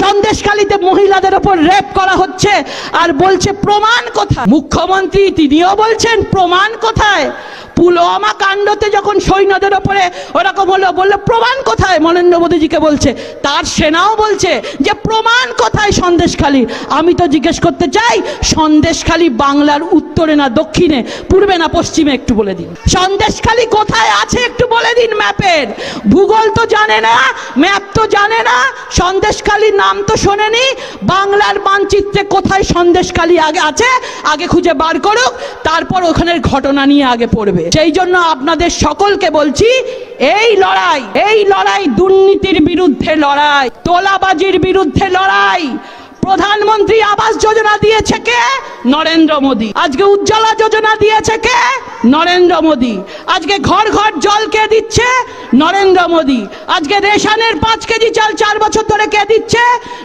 সন্দেশখালীতে মহিলাদের ওপর রেপ করা হচ্ছে আর বলছে প্রমাণ কোথায়? মুখ্যমন্ত্রী তিনিও বলছেন প্রমাণ কোথায়? পুলওয়ামা কাণ্ডতে যখন সৈন্যদের ওপরে ওরকম হলো, বলল, প্রমাণ কোথায়? নরেন্দ্র মোদীজিকে বলছে, তার সেনাও বলছে যে, প্রমাণ কোথায় সন্দেশখালী? আমি তো জিজ্ঞেস করতে চাই, সন্দেশখালী বাংলার উত্তরে না দক্ষিণে? পূর্বে না পশ্চিমে একটু বলে দিন। সন্দেশখালী কোথায় আছে একটু বলে দিন ম্যাপের। ভূগোল তো জানে না, ম্যাপ তো জানে না, সন্দেশখালীর নাম তো শোনেনি। বাংলার মানচিত্রে কোথায় সন্দেশখালী আগে আছে, আগে খুঁজে বার করুক, তারপর ওখানের ঘটনা নিয়ে আগে পড়বে। সেই জন্য আপনাদের সকলকে বলছি, এই লড়াই এই লড়াই দুর্নীতির বিরুদ্ধে লড়াই, তোলাবাজির বিরুদ্ধে লড়াই। প্রধানমন্ত্রী আবাস যোজনা দিয়েছে কে? নরেন্দ্র মোদী। আজকে উজ্জ্বলা যোজনা দিয়েছে কে? নরেন্দ্র মোদী। আজকে ঘর ঘর জল কে দিচ্ছে? নরেন্দ্র মোদী। আজকে রেশনের পাঁচ কেজি চাল চার বছর ধরে কে দিচ্ছে?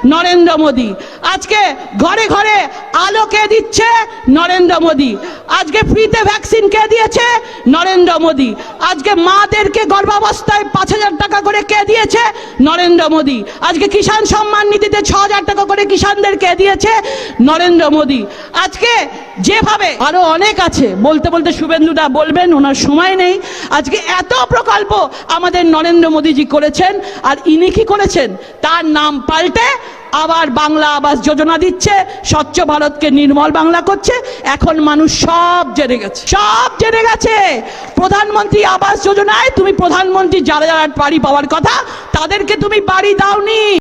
নরেন্দ্র মোদী। আজকে ঘরে ঘরে আলো কে দিচ্ছে? নরেন্দ্র মোদী। আজকে ফ্রিতে ভ্যাকসিন কে দিয়েছে? নরেন্দ্র মোদী। আজকে মাদেরকে গর্ভাবস্থায় পাঁচ হাজার টাকা করে কে দিয়েছে? নরেন্দ্র মোদী। আজকে কিষাণ সম্মান নিধিতে ছ হাজার টাকা করে কিষাণদের কে দিয়েছে? নরেন্দ্র মোদী। আজকে যেভাবে আরও অনেক আছে, বলতে বলতে শুভেন্দুদা বলবেন, ওনার সময় নেই। আজকে এত প্রকল্প আমাদের নরেন্দ্র মোদীজি করেছেন, আর ইনি কি করেছেন? তার নাম পাল্টে আবার বাংলা আবাস যোজনা দিচ্ছে, স্বচ্ছ ভারতকে নির্মল বাংলা করছে, এখন মানুষ সব জেনে গেছে, সব জেনে গেছে। প্রধানমন্ত্রী আবাস যোজনায় তুমি প্রধানমন্ত্রী যারা যারা বাড়ি পাওয়ার কথা, তাদেরকে তুমি বাড়ি দাওনি।